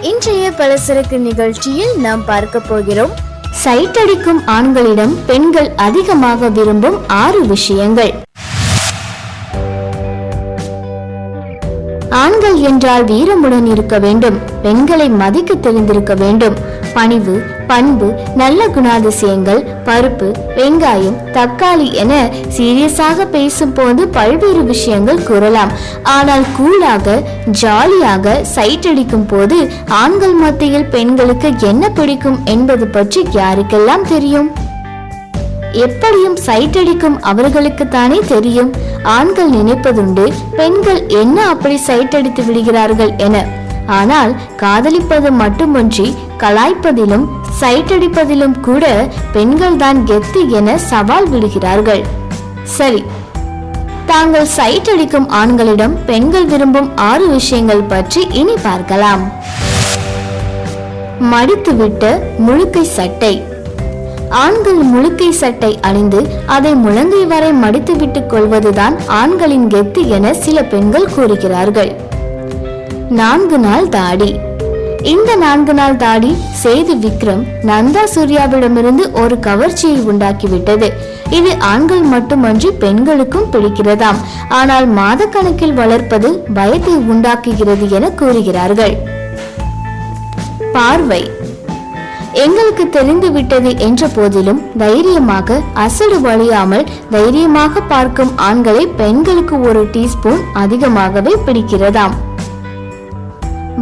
இன்றைய பலசரக்கு நிகழ்ச்சியில் நாம் பார்க்க போகிறோம். சைட் அடிக்கும் ஆண்களிடம் பெண்கள் அதிகமாக விரும்பும் ஆறு விஷயங்கள். ஆண்கள் என்றால் வீரமுடன் இருக்க வேண்டும். பெண்களை மதிக்க தெரிந்திருக்க வேண்டும். பணிவு பண்பு நல்ல குணாதிசயங்கள் பருப்பு வெங்காயம் தக்காளி என சீரியஸாக பேசும்போது பல்வேறு விஷயங்கள் கூறலாம். ஆனால் கூலாக ஜாலியாக சைட் அடிக்கும் போது ஆண்கள் மத்தியில் பெண்களுக்கு என்ன பிடிக்கும் என்பது பற்றி யாருக்கெல்லாம் தெரியும்? எப்படியும் சைட் அடிக்கும் அவர்களுக்கு தானே தெரியும். ஆண்கள் நினைப்பதுண்டு பெண்கள் என்ன அப்படி சைட் அடித்து விடுகிறார்கள் என ஆனால் காதலிப்பது மட்டுமன்றி கலாய்ப்பதிலும் சைட் அடிப்பதிலும் கூட பெண்கள் தான் கெத்து என சவால் விடுகிறார்கள். சரி. தாங்கள் சைட் அடிக்கும் ஆண்களிடம் பெண்கள் விரும்பும் ஆறு விஷயங்கள் பற்றி இனி பார்க்கலாம். மடித்துவிட்ட முழுக்கை சட்டை. ஆண்கள் முழுக்கை சட்டை அணிந்து அதை முழங்கை வரை மடித்து விட்டுக் கொள்வதுதான் ஆண்களின் கெத்து என சில பெண்கள் கூறுகிறார்கள். நான்கு நாள் தாடி. இந்த நான்கு நாள் தாடி சேது விக்ரம் நந்தா சூர்யாவிடமிருந்து ஒரு கவர்ச்சியை உண்டாக்கிவிட்டது. இது ஆண்கள் மட்டுமன்றி பெண்களுக்கும் பிடிக்கிறதாம். ஆனால் மாதக்கணக்கில் வளர்ப்பது பயத்தை உண்டாக்குகிறது என கூறுகிறார்கள். பார்வை. எங்களுக்கு தெரிந்து விட்டது என்ற போதிலும் தைரியமாக அசடு வழியாமல் தைரியமாக பார்க்கும் ஆண்களை பெண்களுக்கு ஒரு டீஸ்பூன் அதிகமாகவே பிடிக்கிறதாம்.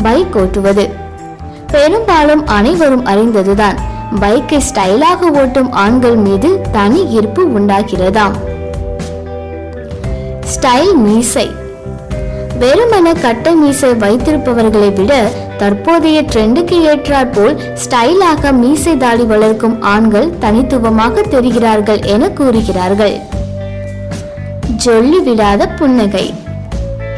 பைக் ஓட்டுவது. பெரும்பாலும் அனைவரும் அறிந்ததுதான் பைக்கை ஸ்டைலாக ஓட்டும் ஆண்கள் மீது தனி ஈர்ப்பு உண்டாகிறதாம். ஸ்டைல் மீசை. வெறுமன கட்டை மீசை வைத்திருப்பவர்களை விட தற்போதைய ட்ரெண்டுக்கு ஏற்றாற்போல் ஸ்டைலாக மீசை தாடி வளர்க்கும் ஆண்கள் தனித்துவமாக தெரிகிறார்கள் என கூறுகிறார்கள். ஜொல்லி விடாத புன்னகை.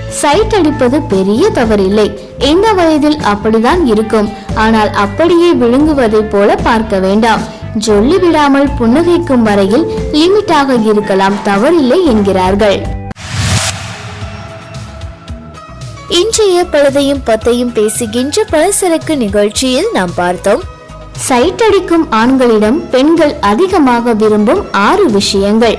சைட் அடிப்பது பெரிய தவறில்லை. இந்த வயதில் அப்படிதான் இருக்கும். ஆனால் அப்படியே விழுங்குவதைப் போல பார்க்க வேண்டாம். ஜொல்லி விடாமல் புன்னகைக்கும் வரையில் லிமிட்டாக இருக்கலாம். தவறில்லை என்கிறார்கள். இன்றைய பழுதையும் பத்தையும் பேசுகின்ற பலசரக்கு நிகழ்ச்சியில் நாம் பார்த்தோம். சைட் அடிக்கும் ஆண்களிடம் பெண்கள் அதிகமாக விரும்பும் ஆறு விஷயங்கள்.